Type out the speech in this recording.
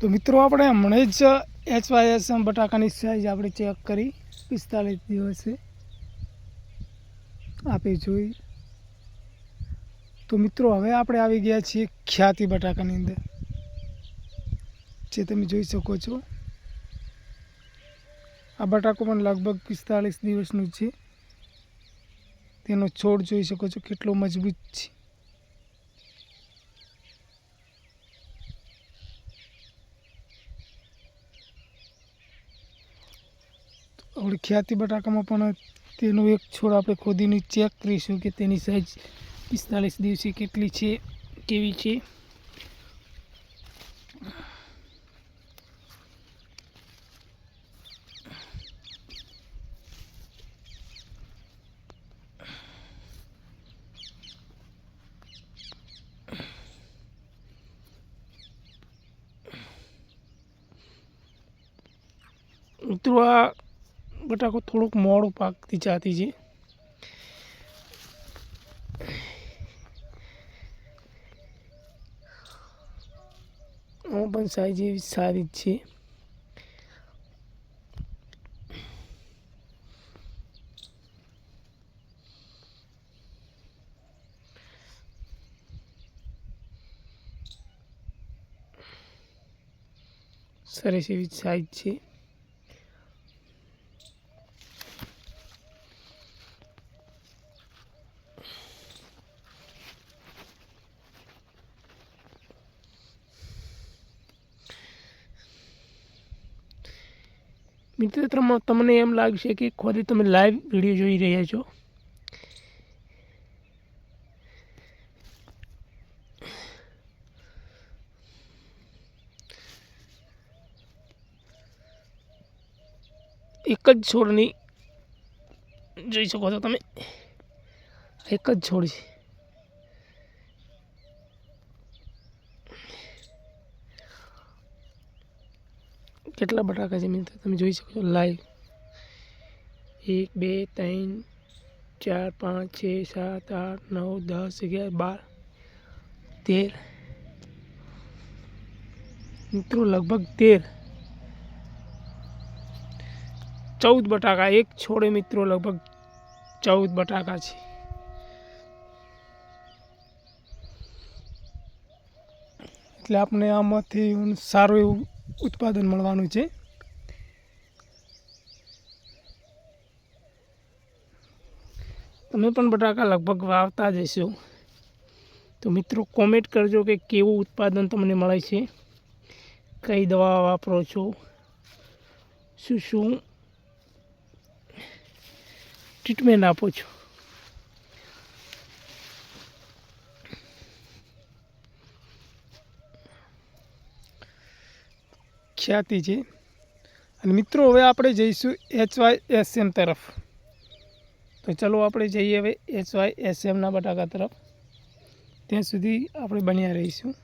તો મિત્રો, આપણે હમણાં જ એચ વાય એસ એમ બટાકાની સાઈઝ આપણે ચેક કરી. પિસ્તાલીસ દિવસે. આપે જોઈ. તો મિત્રો, હવે આપણે આવી ગયા છીએ ખ્યાતિ બટાકાની અંદર. જે તમે જોઈ શકો છો. આ બટાકો પણ લગભગ પિસ્તાલીસ દિવસનું છે. તેનો છોડ જોઈ શકો છો, કેટલો મજબૂત છે. આપણે ખ્યાતિ બટાકામાં પણ તેનો એક છોડ આપણે ખોદીને ચેક કરીશું કે તેની સાઈઝ પિસ્તાલીસ દિવસે કેટલી છે, કેવી છે. મિત્રો, આ બટાકો થોડુંક મોડું પાકતી જાતી છે. આમાં પણ સાઈઝ એવી સારી જ છે. સરસ એવી સાઈઝ છે. મિત્રો તમને એમ લાગશે કે ખોદે તમે લાઈવ વીડિયો જોઈ રહ્યા છો? એક જ છોડની જોઈ શકો છો તમે? એક જ છોડ છે. કેટલા બટાકા છે મિત્રો તમે જોઈ શકો છો. લાઈવ. એક, બે, ત્રણ, ચાર, પાંચ, છ, સાત, આઠ, નવ, દસ, અગિયાર, બાર, તેર. મિત્રો, લગભગ તેર. ચૌદ બટાકા. એક છોડે મિત્રો લગભગ ચૌદ બટાકા છે. એટલે આપણે આમાંથી સારું એવું ઉત્પાદન મળવાનું છે. તમે પણ બટાકા લગભગ વાવતા જ હશો. તો મિત્રો કોમેન્ટ કરજો કે કેવું ઉત્પાદન તમને મળે છે. કઈ દવા વાપરો છો? શું શું? ટ્રીટમેન્ટ આપો છો? ખ્યાતિ છે. અને મિત્રો, હવે આપણે જઈશું એચ વાય એસ એમ તરફ. તો ચલો આપણે જઈએ હવે એચ વાય એસ બટાકા તરફ. ત્યાં સુધી આપણે બન્યા રહીશું.